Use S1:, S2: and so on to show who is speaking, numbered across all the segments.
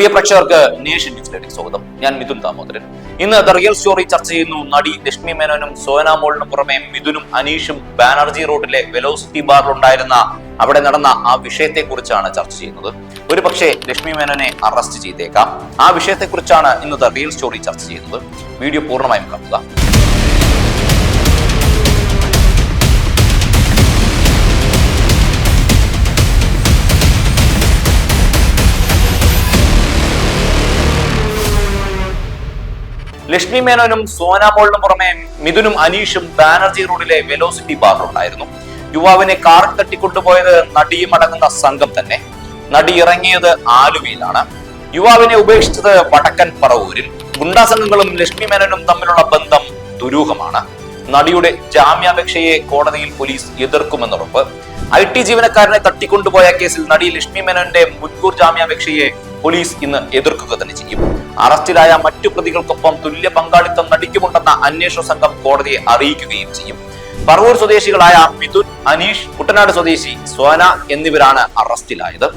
S1: പ്രിയ പ്രേക്ഷകർക്ക് നേഷൻ ന്യൂസിലേക്ക് സ്വാഗതം. ഞാൻ മിഥുൻ ദാമോദരൻ. ഇന്ന് ദ റിയൽ സ്റ്റോറി ചർച്ച ചെയ്യുന്നു നടി ലക്ഷ്മി മേനോനും സോനാമോളിനും പുറമെ മിഥുനും അനീഷും ബാനർജി റോഡിലെ വെലോസിറ്റി ബാറിലുണ്ടായിരുന്ന അവിടെ നടന്ന ആ വിഷയത്തെക്കുറിച്ചാണ് ചർച്ച ചെയ്യുന്നത്. ഒരു പക്ഷേ ലക്ഷ്മി മേനോനെ അറസ്റ്റ് ചെയ്തേക്കാം. ആ വിഷയത്തെക്കുറിച്ചാണ് ഇന്ന് ദ റിയൽ സ്റ്റോറി ചർച്ച ചെയ്യുന്നത്. വീഡിയോ പൂർണമായും കാണുക. ലക്ഷ്മി മേനോനും സോനാമോളിനും പുറമെ മിഥുനും അനീഷും ബാനർജി റോഡിലെ വെലോസിറ്റി ബാറിലുണ്ടായിരുന്നു യുവാവിനെ കാറിൽ തട്ടിക്കൊണ്ടുപോയത് നടിയും അടങ്ങുന്ന സംഘം തന്നെ. നടി ഇറങ്ങിയത് ആലുവയിലാണ്. യുവാവിനെ ഉപേക്ഷിച്ചത് വടക്കൻ പറവൂരിൽ. ഗുണ്ടാ സംഘങ്ങളും ലക്ഷ്മി മേനോനും തമ്മിലുള്ള ബന്ധം ദുരൂഹമാണ്. നടിയുടെ ജാമ്യാപേക്ഷയെ കോടതിയിൽ പോലീസ് എതിർക്കുമെന്നുറപ്പ്. ഐ ടി ജീവനക്കാരനെ തട്ടിക്കൊണ്ടുപോയ കേസിൽ നടി ലക്ഷ്മി മേനോന്റെ മുൻകൂർ ജാമ്യാപേക്ഷയെ പോലീസ് ഇന്ന് എതിർക്കുക തന്നെ ചെയ്യും. അറസ്റ്റിലായ മറ്റു പ്രതികൾക്കൊപ്പം തുല്യ പങ്കാളിത്തം നടിക്കുമുണ്ടെന്ന അന്വേഷണ സംഘം കോടതിയെ അറിയിക്കുകയും ചെയ്യും. പറവൂർ സ്വദേശികളായ മിഥുൻ അനീഷ് കുട്ടനാട് സ്വദേശി സോന എന്നിവരാണ് അറസ്റ്റിലായത്.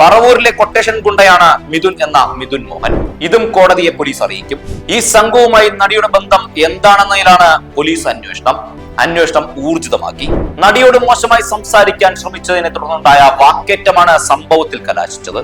S1: പറവൂരിലെ കൊട്ടേഷൻ ഗുണ്ടയാണ് മിഥുൻ എന്ന മിഥുൻ മോഹൻ. ഇതും കോടതിയെ പോലീസ് അറിയിക്കും. ഈ സംഘവുമായി നടിയുടെ ബന്ധം എന്താണെന്നതിലാണ് പോലീസ് അന്വേഷണം. അന്വേഷണം ഊർജിതമാക്കി. നടിയോട് മോശമായി സംസാരിക്കാൻ ശ്രമിച്ചതിനെ തുടർന്നുണ്ടായ വാക്കേറ്റമാണ് സംഭവത്തിൽ കലാശിച്ചത്.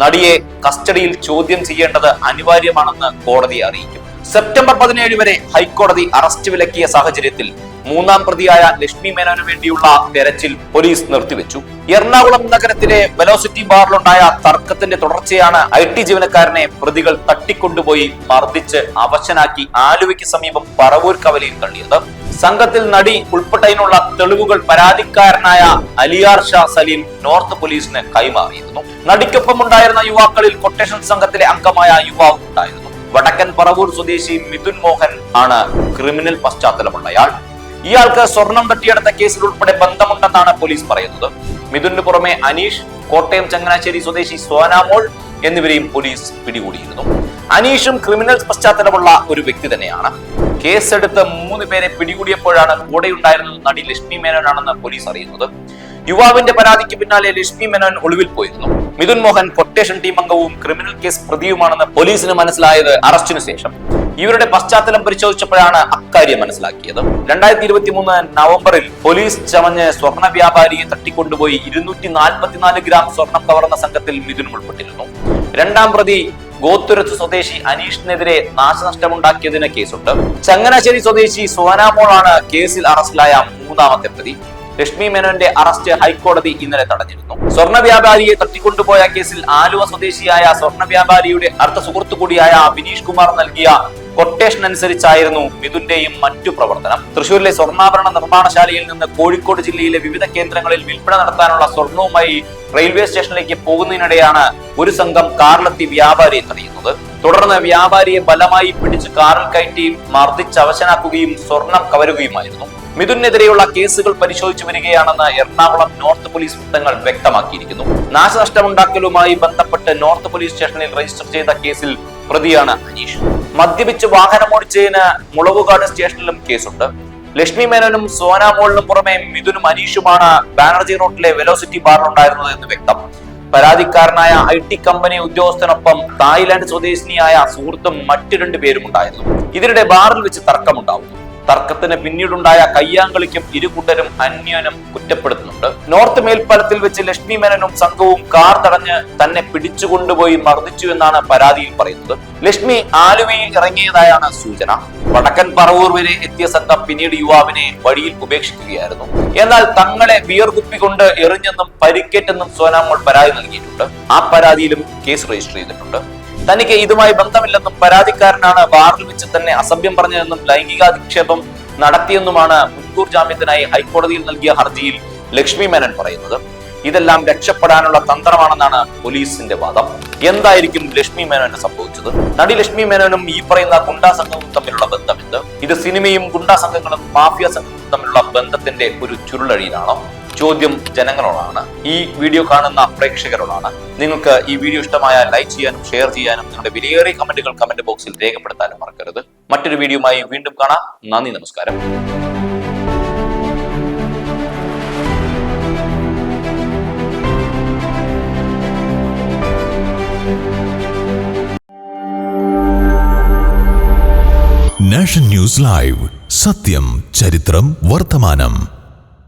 S1: നടിയെ കസ്റ്റഡിയിൽ ചോദ്യം ചെയ്യേണ്ടത് അനിവാര്യമാണെന്ന് കോടതിയെ അറിയിക്കും. സെപ്റ്റംബർ പതിനേഴ് വരെ ഹൈക്കോടതി അറസ്റ്റ് വിലക്കിയ സാഹചര്യത്തിൽ മൂന്നാം പ്രതിയായ ലക്ഷ്മി മേനോന് വേണ്ടിയുള്ള തെരച്ചിൽ പോലീസ് നിർത്തിവെച്ചു. എറണാകുളം നഗരത്തിലെ വെലോസിറ്റി ബാറിലുണ്ടായ തർക്കത്തിന്റെ തുടർച്ചയാണ് ഐ ടി ജീവനക്കാരനെ പ്രതികൾ തട്ടിക്കൊണ്ടുപോയി മർദ്ദിച്ച് അവശനാക്കി ആലുവയ്ക്ക് സമീപം പറവൂർ കവലയിൽ തള്ളിയത്. സംഘത്തിൽ നടി ഉൾപ്പെട്ടതിനുള്ള തെളിവുകൾ പരാതിക്കാരനായ അലിയാർ ഷാ സലീം നോർത്ത് പോലീസിന് കൈമാറിയിരുന്നു. നടിക്കൊപ്പം ഉണ്ടായിരുന്ന യുവാക്കളിൽ കൊട്ടേഷൻ സംഘത്തിലെ അംഗമായ യുവാവ് ഉണ്ടായിരുന്നു. വടക്കൻ പറവൂർ സ്വദേശി മിഥുൻ മോഹൻ ആണ് ക്രിമിനൽ പശ്ചാത്തലമുള്ളയാൾ ഇയാൾക്ക് സ്വർണം തട്ടിയെടുത്ത കേസിൽ ഉൾപ്പെടെ ബന്ധമുണ്ടെന്നാണ് പോലീസ് പറയുന്നത്. മിഥുന് പുറമെ അനീഷ് കോട്ടയം ചങ്ങനാശ്ശേരി സ്വദേശി സോനാമോൾ എന്നിവരെയും പോലീസ് പിടികൂടിയിരുന്നു. അനീഷും ക്രിമിനൽ പശ്ചാത്തലമുള്ള ഒരു വ്യക്തി തന്നെയാണ്. കേസെടുത്ത് മൂന്ന് പേരെ പിടികൂടിയപ്പോഴാണ് കൂടെയുണ്ടായിരുന്നത് നടി ലക്ഷ്മി മേനോനാണെന്ന് പോലീസ് അറിയുന്നത്. യുവാവിന്റെ പരാതിക്ക് പിന്നാലെ ലക്ഷ്മി മേനോൻ ഒളിവിൽ പോയിരുന്നു. മിഥുൻ മോഹൻ കൊട്ടേഷൻ ടീം അംഗവും ക്രിമിനൽ കേസ് പ്രതിയുമാണെന്ന് പോലീസിന് മനസ്സിലായത് അറസ്റ്റിനു ശേഷം. ഇവരുടെ പശ്ചാത്തലം പരിശോധിച്ചപ്പോഴാണ് അക്കാര്യം മനസ്സിലാക്കിയത്. രണ്ടായിരത്തി ഇരുപത്തി മൂന്ന് നവംബറിൽ പോലീസ് ചമഞ്ഞ് സ്വർണ വ്യാപാരിയെ തട്ടിക്കൊണ്ടുപോയി ഇരുന്നൂറ്റി നാൽപ്പത്തിനാല് ഗ്രാം സ്വർണം കവർന്ന സംഘത്തിൽ മിഥുൻ ഉൾപ്പെട്ടിരുന്നു. രണ്ടാം പ്രതി ഗോത്തുരത്ത് സ്വദേശി അനീഷിനെതിരെ നാശനഷ്ടമുണ്ടാക്കിയതിന് കേസുണ്ട്. ചങ്ങനാശ്ശേരി സ്വദേശി സോനാമോളാണ് കേസിൽ അറസ്റ്റിലായ മൂന്നാമത്തെ പ്രതി. ലക്ഷ്മി മേനോന്റെ അറസ്റ്റ് ഹൈക്കോടതി ഇന്നലെ തടഞ്ഞിരുന്നു. സ്വർണ വ്യാപാരിയെ തട്ടിക്കൊണ്ടുപോയ കേസിൽ ആലുവ സ്വദേശിയായ സ്വർണ വ്യാപാരിയുടെ അടുത്ത സുഹൃത്തു കൂടിയായ ബിനീഷ് കുമാർ നൽകിയ കൊട്ടേഷൻ അനുസരിച്ചായിരുന്നു മിഥുന്റെയും മറ്റു പ്രവർത്തനം. തൃശൂരിലെ സ്വർണാഭരണ നിർമ്മാണശാലയിൽ നിന്ന് കോഴിക്കോട് ജില്ലയിലെ വിവിധ കേന്ദ്രങ്ങളിൽ വിൽപ്പന നടത്താനുള്ള സ്വർണവുമായി റെയിൽവേ സ്റ്റേഷനിലേക്ക് പോകുന്നതിനിടെയാണ് ഒരു സംഘം കാറിലെത്തി വ്യാപാരിയെ തടയുന്നത്. തുടർന്ന് വ്യാപാരിയെ ബലമായി പിടിച്ച് കാറിൽ കയറ്റി മർദ്ദിച്ച് അവശനാക്കുകയും സ്വർണം കവരുകയുമായിരുന്നു. മിഥുനെതിരെയുള്ള കേസുകൾ പരിശോധിച്ചു വരികയാണെന്ന് എറണാകുളം നോർത്ത് പോലീസ് വൃത്തങ്ങൾ വ്യക്തമാക്കിയിരിക്കുന്നു. നാശനഷ്ടമുണ്ടാക്കലുമായി ബന്ധപ്പെട്ട് നോർത്ത് പോലീസ് സ്റ്റേഷനിൽ രജിസ്റ്റർ ചെയ്ത കേസിൽ പ്രതിയാണ് അനീഷ്. മദ്യപിച്ച് വാഹനമോടിച്ചതിന് മുളവുകാട് സ്റ്റേഷനിലും കേസുണ്ട്. ലക്ഷ്മി മേനോനും സോനാമോളിനും പുറമെ മിഥുനും അനീഷുമാണ് ബാനർജി റോഡിലെ വെലോസിറ്റി ബാറിലുണ്ടായിരുന്നത് എന്ന് വ്യക്തം പരാതിക്കാരനായ ഐ ടി കമ്പനി ഉദ്യോഗസ്ഥനൊപ്പം തായ്ലാന്റ് സ്വദേശിനിയായ സുഹൃത്തും മറ്റു രണ്ടു പേരും ഉണ്ടായിരുന്നു. ഇതിനിടെ ബാറിൽ വെച്ച് തർക്കമുണ്ടാവുന്നു. തർക്കത്തിന് പിന്നീടുണ്ടായ കയ്യാങ്കളിക്കും ഇരുകൂട്ടരും അന്യോനം കുറ്റപ്പെടുത്തുന്നുണ്ട്. നോർത്ത് മേൽപ്പാലത്തിൽ വെച്ച് ലക്ഷ്മി മേനനും സംഘവും കാർ തടഞ്ഞ് തന്നെ പിടിച്ചുകൊണ്ടുപോയി മർദ്ദിച്ചു എന്നാണ് പരാതിയിൽ പറയുന്നത്. ലക്ഷ്മി ആലുവയിൽ ഇറങ്ങിയതായാണ് സൂചന. വടക്കൻ പറവൂർ വരെ എത്തിയ സംഘം പിന്നീട് യുവാവിനെ വഴിയിൽ ഉപേക്ഷിക്കുകയായിരുന്നു. എന്നാൽ തങ്ങളെ ബിയർ കുപ്പി കൊണ്ട് എറിഞ്ഞെന്നും പരിക്കേറ്റെന്നും സോനാമോൾ പരാതി നൽകിയിട്ടുണ്ട്. ആ പരാതിയിലും കേസ് രജിസ്റ്റർ ചെയ്തിട്ടുണ്ട്. തനിക്ക് ഇതുമായി ബന്ധമില്ലെന്നും പരാതിക്കാരനാണ് ബാറിൽ വെച്ച് തന്നെ അസഭ്യം പറഞ്ഞതെന്നും ലൈംഗികാധിക്ഷേപം നടത്തിയെന്നുമാണ് മുൻകൂർ ജാമ്യത്തിനായി ഹൈക്കോടതിയിൽ നൽകിയ ഹർജിയിൽ ലക്ഷ്മി മേനൻ പറയുന്നത്. ഇതെല്ലാം രക്ഷപ്പെടാനുള്ള തന്ത്രമാണെന്നാണ് പോലീസിന്റെ വാദം. എന്തായിരിക്കും ലക്ഷ്മി മേനോന് സംഭവിച്ചത്? നടി ലക്ഷ്മി മേനോനും ഈ പറയുന്ന ഗുണ്ടാ സംഘവും തമ്മിലുള്ള ബന്ധമെന്ത്? ഇത് സിനിമയും ഗുണ്ടാ സംഘങ്ങളും മാഫിയ സംഘങ്ങളും തമ്മിലുള്ള ബന്ധത്തിന്റെ ഒരു ചുരുളഴിയിലാണോ? ചോദ്യം ജനങ്ങളോടാണ്. ഈ വീഡിയോ കാണുന്ന പ്രേക്ഷകരോടാണ്. നിങ്ങൾക്ക് ഈ വീഡിയോ ഇഷ്ടമായ ലൈക്ക് ചെയ്യാനും ഷെയർ ചെയ്യാനും നിങ്ങളുടെ വിലയേറിയ കമന്റുകൾ കമന്റ് ബോക്സിൽ രേഖപ്പെടുത്താനും മറക്കരുത്. മറ്റൊരു വീഡിയോയുമായി വീണ്ടും കാണാം. നന്ദി നമസ്കാരം.
S2: നാഷൻ ന്യൂസ് ലൈവ് സത്യം ചരിത്രം വർത്തമാനം